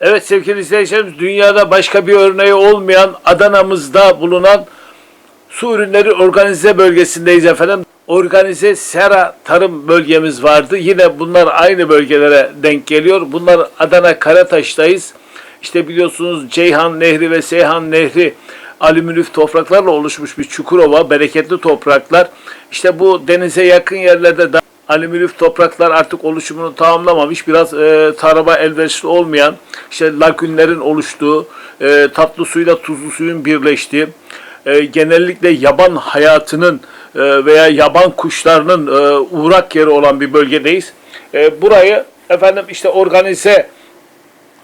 Evet sevgili izleyicilerimiz dünyada başka bir örneği olmayan Adana'mızda bulunan su ürünleri organize bölgesindeyiz efendim. Organize sera tarım bölgemiz vardı. Yine bunlar aynı bölgelere denk geliyor. Bunlar Adana Karataş'tayız. İşte biliyorsunuz Ceyhan Nehri ve Seyhan Nehri alüminyum topraklarla oluşmuş bir çukurova, bereketli topraklar. İşte bu denize yakın yerlerde da alüminyum topraklar artık oluşumunu tamamlamamış, biraz e, tarıma elverişli olmayan, işte lagünlerin oluştuğu, e, tatlı suyla tuzlu suyun birleştiği, e, genellikle yaban hayatının e, veya yaban kuşlarının e, uğrak yeri olan bir bölgedeyiz. E, burayı efendim işte organize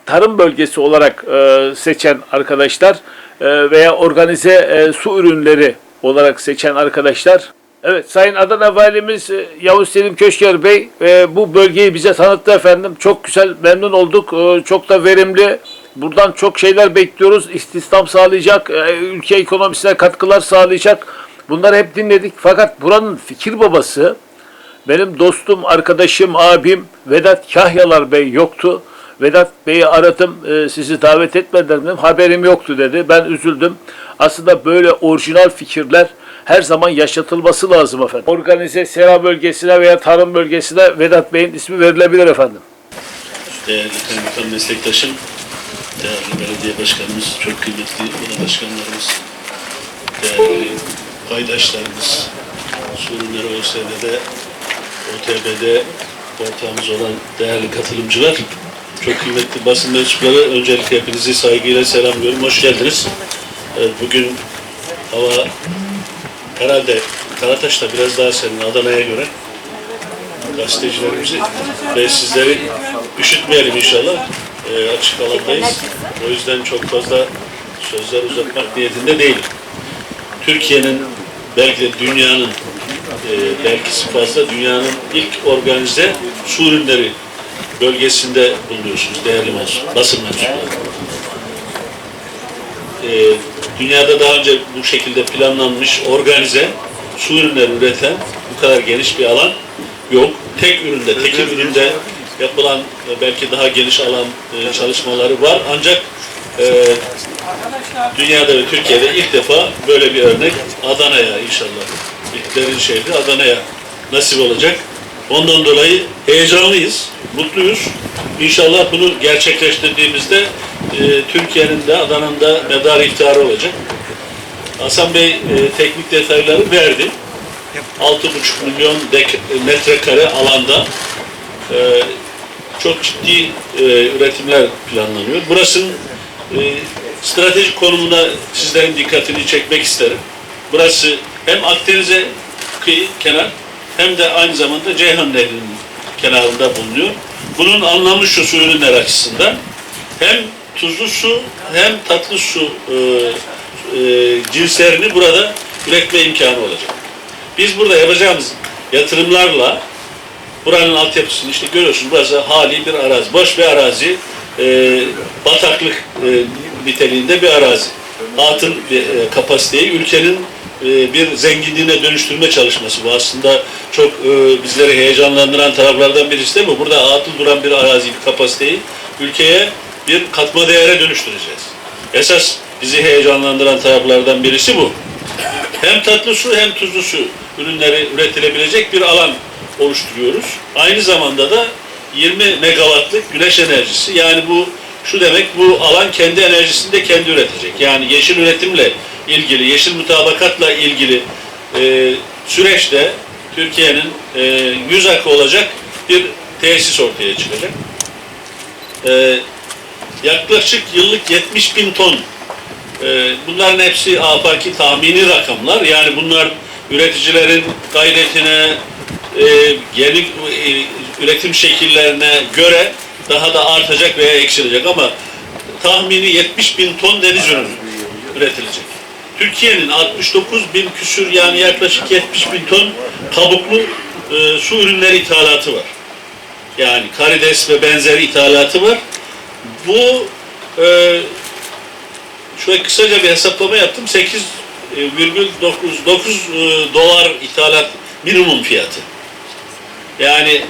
tarım bölgesi olarak e, seçen arkadaşlar e, veya organize e, su ürünleri olarak seçen arkadaşlar. Evet Sayın Adana Valimiz e, Yavuz Selim Köşker Bey e, bu bölgeyi bize tanıttı efendim. Çok güzel memnun olduk. E, çok da verimli. Buradan çok şeyler bekliyoruz. İstihdam sağlayacak, ülke ekonomisine katkılar sağlayacak. Bunları hep dinledik. Fakat buranın fikir babası benim dostum, arkadaşım, abim Vedat Kahyalar Bey yoktu. Vedat Bey'i aradım, sizi davet etmediler dedim. Haberim yoktu dedi. Ben üzüldüm. Aslında böyle orijinal fikirler her zaman yaşatılması lazım efendim. Organize sera bölgesine veya tarım bölgesine Vedat Bey'in ismi verilebilir efendim. değerli kaymakam meslektaşım, değerli belediye başkanımız, çok kıymetli oda başkanlarımız, değerli paydaşlarımız, Surunları OSB'de, OTB'de ortağımız olan değerli katılımcılar, çok kıymetli basın mensupları, öncelikle hepinizi saygıyla selamlıyorum. Hoş geldiniz. Evet, bugün hava herhalde Karataş'ta biraz daha serin Adana'ya göre gazetecilerimizi ve sizleri üşütmeyelim inşallah. Ee, açık alandayız. O yüzden çok fazla sözler uzatmak niyetinde değilim. Türkiye'nin belki de dünyanın e, belki fazla dünyanın ilk organize su ürünleri bölgesinde bulunuyorsunuz değerli basın mensupları. Ee, dünyada daha önce bu şekilde planlanmış organize su ürünleri üreten bu kadar geniş bir alan yok. Tek üründe, tekil üründe yapılan e, belki daha geniş alan e, çalışmaları var. Ancak e, dünyada ve Türkiye'de ilk defa böyle bir örnek Adana'ya inşallah. İlklerin şehri Adana'ya nasip olacak. Ondan dolayı heyecanlıyız, mutluyuz. İnşallah bunu gerçekleştirdiğimizde e, Türkiye'nin de Adana'nın da medar iftiharı olacak. Hasan Bey e, teknik detayları verdi. 6,5 milyon dek- metrekare alanda e, çok ciddi e, üretimler planlanıyor. Burasının e, stratejik konumuna sizlerin dikkatini çekmek isterim. Burası hem Akdeniz'e kıyı, kenar hem de aynı zamanda Ceyhan Nehri'nin kenarında bulunuyor. Bunun anlamı şu su ürünler açısından hem tuzlu su hem tatlı su e, e, cinslerini burada üretme imkanı olacak. Biz burada yapacağımız yatırımlarla buranın altyapısını işte görüyorsunuz burası hali bir arazi, boş bir arazi, e, bataklık e, niteliğinde bir arazi. Bir e, kapasiteyi ülkenin e, bir zenginliğine dönüştürme çalışması bu. Aslında çok e, bizleri heyecanlandıran taraflardan birisi değil mi? Burada atıl duran bir arazi, bir kapasiteyi ülkeye bir katma değere dönüştüreceğiz. Esas bizi heyecanlandıran taraflardan birisi bu. Hem tatlı su hem tuzlu su ürünleri üretilebilecek bir alan oluşturuyoruz. Aynı zamanda da 20 megawattlık güneş enerjisi yani bu şu demek bu alan kendi enerjisini de kendi üretecek. Yani yeşil üretimle ilgili, yeşil mutabakatla ilgili e, süreçte Türkiye'nin e, yüz akı olacak bir tesis ortaya çıkacak. E, yaklaşık yıllık 70 bin ton e, bunların hepsi afaki tahmini rakamlar. Yani bunlar üreticilerin gayretine, e, yeni e, üretim şekillerine göre daha da artacak veya eksilecek ama tahmini 70 bin ton deniz ürünü üretilecek. Türkiye'nin 69 bin küsür yani yaklaşık 70 bin ton kabuklu e, su ürünleri ithalatı var. Yani karides ve benzeri ithalatı var. Bu e, şöyle kısaca bir hesaplama yaptım. 8,9 9 e, dolar ithalat minimum fiyatı. Yani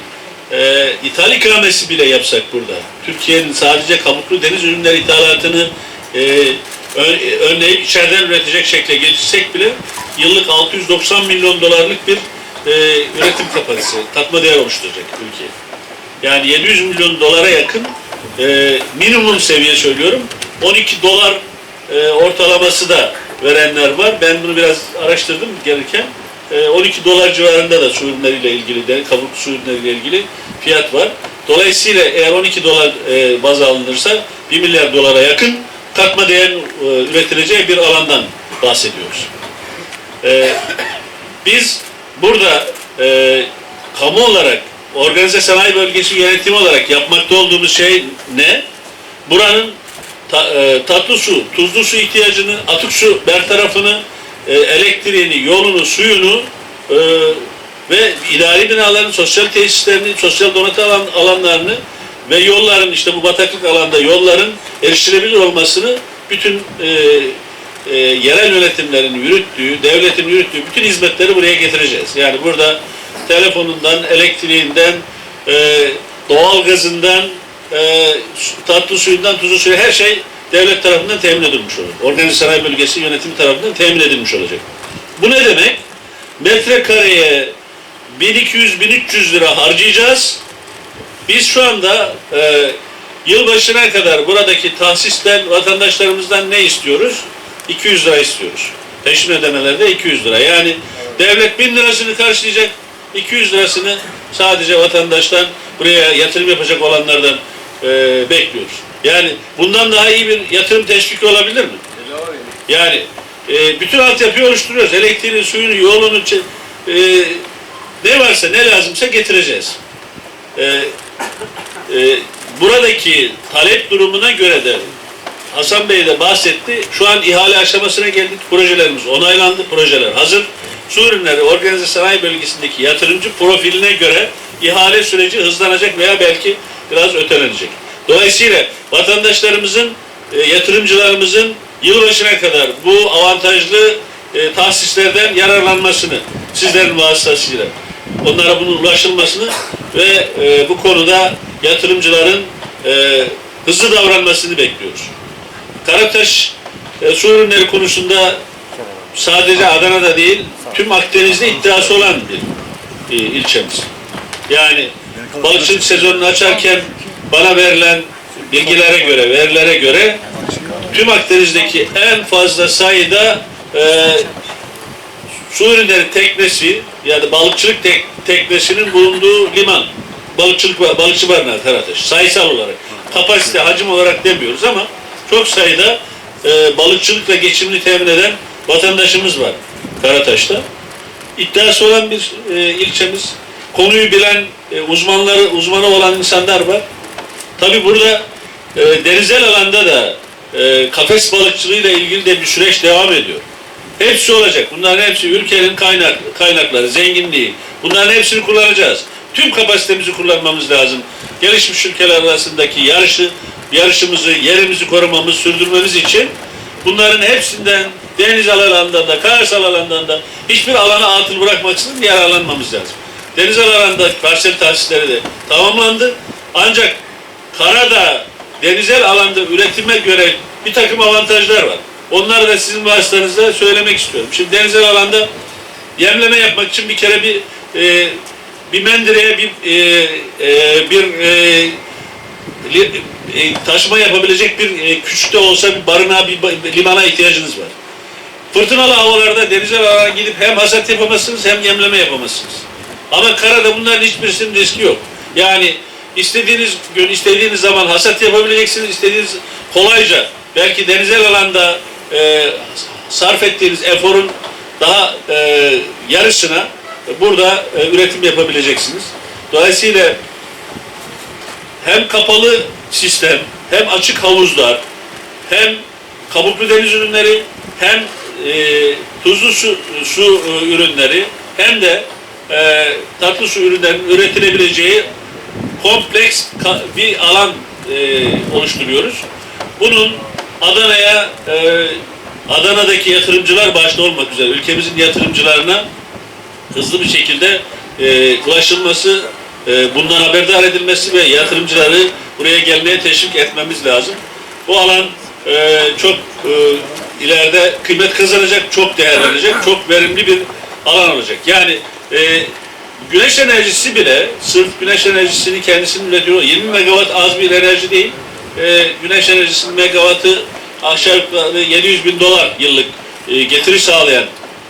e, ithal ikamesi bile yapsak burada, Türkiye'nin sadece kabuklu deniz ürünleri ithalatını e, önleyip içeriden üretecek şekle getirsek bile yıllık 690 milyon dolarlık bir e, üretim kapasitesi, katma değer oluşturacak ülke. Yani 700 milyon dolara yakın e, minimum seviye söylüyorum. 12 dolar e, ortalaması da verenler var. Ben bunu biraz araştırdım gelirken. E, 12 dolar civarında da su ürünleriyle ilgili de kabuk su ürünleriyle ilgili fiyat var. Dolayısıyla eğer 12 dolar e, baz alınırsa 1 milyar dolara yakın katma değer e, üretileceği bir alandan bahsediyoruz. E, biz burada e, kamu olarak organize sanayi bölgesi yönetimi olarak yapmakta olduğumuz şey ne? Buranın ta- tatlı su, tuzlu su ihtiyacını, atık su bertarafını, e, elektriğini, yolunu, suyunu ve idari binaların sosyal tesislerini, sosyal donatı alan, alanlarını ve yolların işte bu bataklık alanda yolların erişilebilir olmasını bütün e, e, yerel yönetimlerin yürüttüğü, devletin yürüttüğü bütün hizmetleri buraya getireceğiz. Yani burada telefonundan, elektriğinden, e, doğalgazından, e, su- tatlı suyundan, tuzlu suyu her şey devlet tarafından temin edilmiş olur. Organize sanayi bölgesi yönetimi tarafından temin edilmiş olacak. Bu ne demek? Metrekareye 1200-1300 lira harcayacağız. Biz şu anda e, yılbaşına kadar buradaki tahsisten vatandaşlarımızdan ne istiyoruz? 200 lira istiyoruz. Peşin ödemelerde 200 lira. Yani devlet 1000 lirasını karşılayacak, 200 lirasını sadece vatandaştan buraya yatırım yapacak olanlardan e, bekliyoruz. Yani bundan daha iyi bir yatırım teşviki olabilir mi? Yani e, bütün altyapıyı oluşturuyoruz. Elektriğini, suyunu, yolunu, e, ne varsa ne lazımsa getireceğiz. E, e, buradaki talep durumuna göre de Hasan Bey de bahsetti. Şu an ihale aşamasına geldik. Projelerimiz onaylandı. Projeler hazır. Su ürünleri organize sanayi bölgesindeki yatırımcı profiline göre ihale süreci hızlanacak veya belki biraz ötelenecek. Dolayısıyla vatandaşlarımızın, e, yatırımcılarımızın yılbaşına kadar bu avantajlı e, tahsislerden yararlanmasını sizlerin vasıtasıyla onlara bunun ulaşılmasını ve e, bu konuda yatırımcıların e, hızlı davranmasını bekliyoruz. Karataş e, su ürünleri konusunda sadece Adana'da değil, tüm Akdeniz'de iddiası olan bir e, ilçemiz. Yani balıkçılık sezonunu açarken bana verilen bilgilere göre, verilere göre tüm Akdeniz'deki en fazla sayıda e, su ürünleri teknesi yani balıkçılık tek, teknesinin bulunduğu liman balıkçılık balıkçı barınağı Karataş sayısal olarak kapasite hacim olarak demiyoruz ama çok sayıda e, balıkçılıkla geçimini temin eden vatandaşımız var Karataş'ta. İddiası olan bir e, ilçemiz. Konuyu bilen e, uzmanları uzmanı olan insanlar var. Tabi burada e, denizel alanda da e, kafes balıkçılığıyla ilgili de bir süreç devam ediyor. Hepsi olacak. Bunların hepsi ülkenin kaynak, kaynakları, zenginliği. Bunların hepsini kullanacağız. Tüm kapasitemizi kullanmamız lazım. Gelişmiş ülkeler arasındaki yarışı, yarışımızı, yerimizi korumamız, sürdürmemiz için bunların hepsinden deniz alanından da, karasal alandan da hiçbir alana atıl bırakmaksızın yararlanmamız lazım. Deniz alanında parsel tahsisleri de tamamlandı. Ancak karada, denizel alanda üretime göre bir takım avantajlar var. Onları da sizin vasıtanızda söylemek istiyorum. Şimdi denizel alanda yemleme yapmak için bir kere bir e, bir mendireye bir e, e, bir e, li- e, taşıma yapabilecek bir e, küçük de olsa bir barınağa bir ba- limana ihtiyacınız var. Fırtınalı havalarda denizel alana gidip hem hasat yapamazsınız hem yemleme yapamazsınız. Ama karada bunların hiçbirisinin riski yok. Yani istediğiniz gün, istediğiniz zaman hasat yapabileceksiniz, istediğiniz kolayca belki denizel alanda e, sarf ettiğiniz eforun daha e, yarısına burada e, üretim yapabileceksiniz. Dolayısıyla hem kapalı sistem, hem açık havuzlar, hem kabuklu deniz ürünleri, hem e, tuzlu su, su e, ürünleri, hem de e, tatlı su ürünlerinin üretilebileceği kompleks bir alan e, oluşturuyoruz. Bunun Adana'ya e, Adana'daki yatırımcılar başta olmak üzere ülkemizin yatırımcılarına hızlı bir şekilde e, ulaşılması e, bundan haberdar edilmesi ve yatırımcıları buraya gelmeye teşvik etmemiz lazım. Bu alan e, çok e, ileride kıymet kazanacak, çok değerlenecek, çok verimli bir alan olacak. Yani e, güneş enerjisi bile sırf güneş enerjisini kendisinin üretiyor. 20 megawatt az bir enerji değil. E, güneş enerjisinin megawattı aşağı yukarı 700 bin dolar yıllık e, getiri sağlayan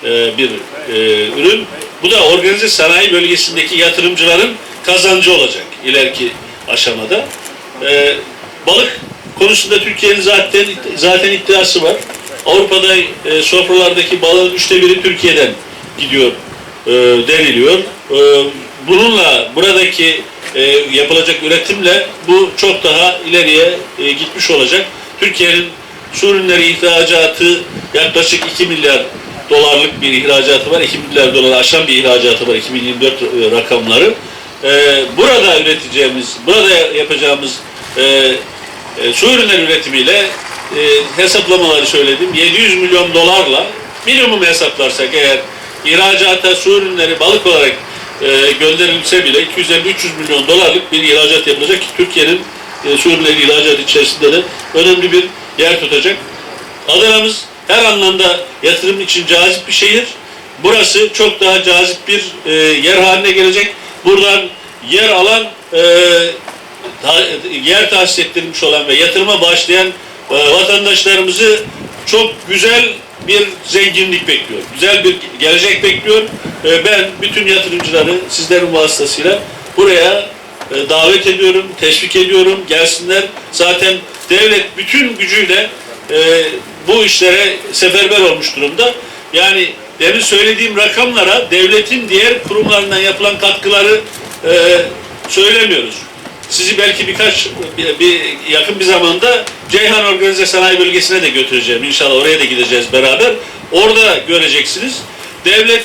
e, bir e, ürün. Bu da organize sanayi bölgesindeki yatırımcıların kazancı olacak ileriki aşamada. E, balık konusunda Türkiye'nin zaten zaten iddiası var. Avrupa'da e, sofralardaki balığın üçte biri Türkiye'den gidiyor e, deniliyor. E, bununla buradaki e, yapılacak üretimle bu çok daha ileriye e, gitmiş olacak. Türkiye'nin su ürünleri ihracatı yaklaşık 2 milyar dolarlık bir ihracatı var. 2 milyar dolar aşan bir ihracatı var 2024 e, rakamları. E, burada üreteceğimiz, burada yapacağımız e, e, su ürünleri üretimiyle e, hesaplamaları söyledim. 700 milyon dolarla minimum hesaplarsak eğer ihracata su ürünleri balık olarak e, gönderilse bile 250-300 milyon dolarlık bir ihracat yapılacak ki Türkiye'nin e, ürünleri ihracat içerisinde de önemli bir yer tutacak. Adana'mız her anlamda yatırım için cazip bir şehir. Burası çok daha cazip bir e, yer haline gelecek. Buradan yer alan e, ta- yer tahsis ettirilmiş olan ve yatırıma başlayan e, vatandaşlarımızı çok güzel bir zenginlik bekliyor. Güzel bir gelecek bekliyor. E, ben bütün yatırımcıları sizlerin vasıtasıyla buraya e, davet ediyorum, teşvik ediyorum. Gelsinler. Zaten devlet bütün gücüyle e, bu işlere seferber olmuş durumda. Yani demin söylediğim rakamlara devletin diğer kurumlarından yapılan katkıları e, söylemiyoruz. Sizi belki birkaç bir, bir yakın bir zamanda Ceyhan Organize Sanayi Bölgesi'ne de götüreceğim. İnşallah oraya da gideceğiz beraber. Orada göreceksiniz. Devlet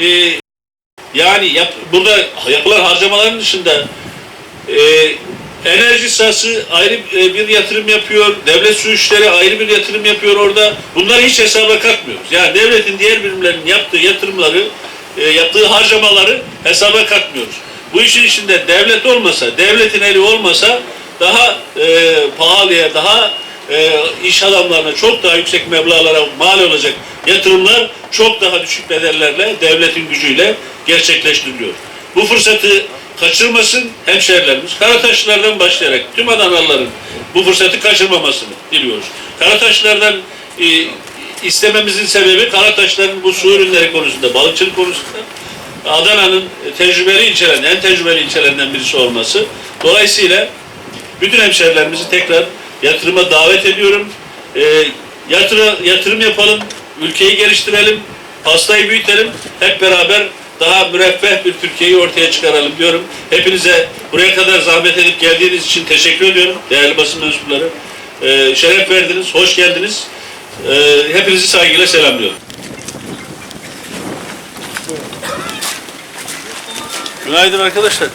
e, yani yap, burada yapılan harcamaların dışında e, enerji sahası ayrı e, bir yatırım yapıyor. Devlet su işleri ayrı bir yatırım yapıyor orada. Bunları hiç hesaba katmıyoruz. Yani devletin diğer birimlerinin yaptığı yatırımları, e, yaptığı harcamaları hesaba katmıyoruz. Bu işin içinde devlet olmasa, devletin eli olmasa daha e, pahalıya, daha e, iş adamlarına çok daha yüksek meblağlara mal olacak yatırımlar çok daha düşük bedellerle devletin gücüyle gerçekleştiriliyor. Bu fırsatı kaçırmasın hemşehrilerimiz. Karataşlılardan başlayarak tüm Adanalıların bu fırsatı kaçırmamasını diliyoruz. Karataşlılardan e, istememizin sebebi Karataşların bu su ürünleri konusunda, balıkçılık konusunda Adana'nın tecrübeli ilçelerinden, en tecrübeli ilçelerinden birisi olması. Dolayısıyla bütün hemşehrilerimizi tekrar yatırıma davet ediyorum. E, yatıra, yatırım yapalım, ülkeyi geliştirelim, pastayı büyütelim, hep beraber daha müreffeh bir Türkiye'yi ortaya çıkaralım diyorum. Hepinize buraya kadar zahmet edip geldiğiniz için teşekkür ediyorum değerli basın mensupları. E, şeref verdiniz, hoş geldiniz. E, hepinizi saygıyla selamlıyorum. Günaydın arkadaşlar.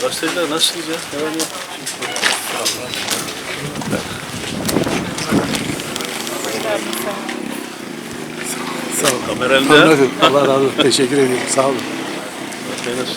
Gazeteciler nasılsınız ya? Sağ olun. Kameranda. Anladım. Allah razı olsun. Teşekkür ediyorum. Sağ olun. Nasılsınız?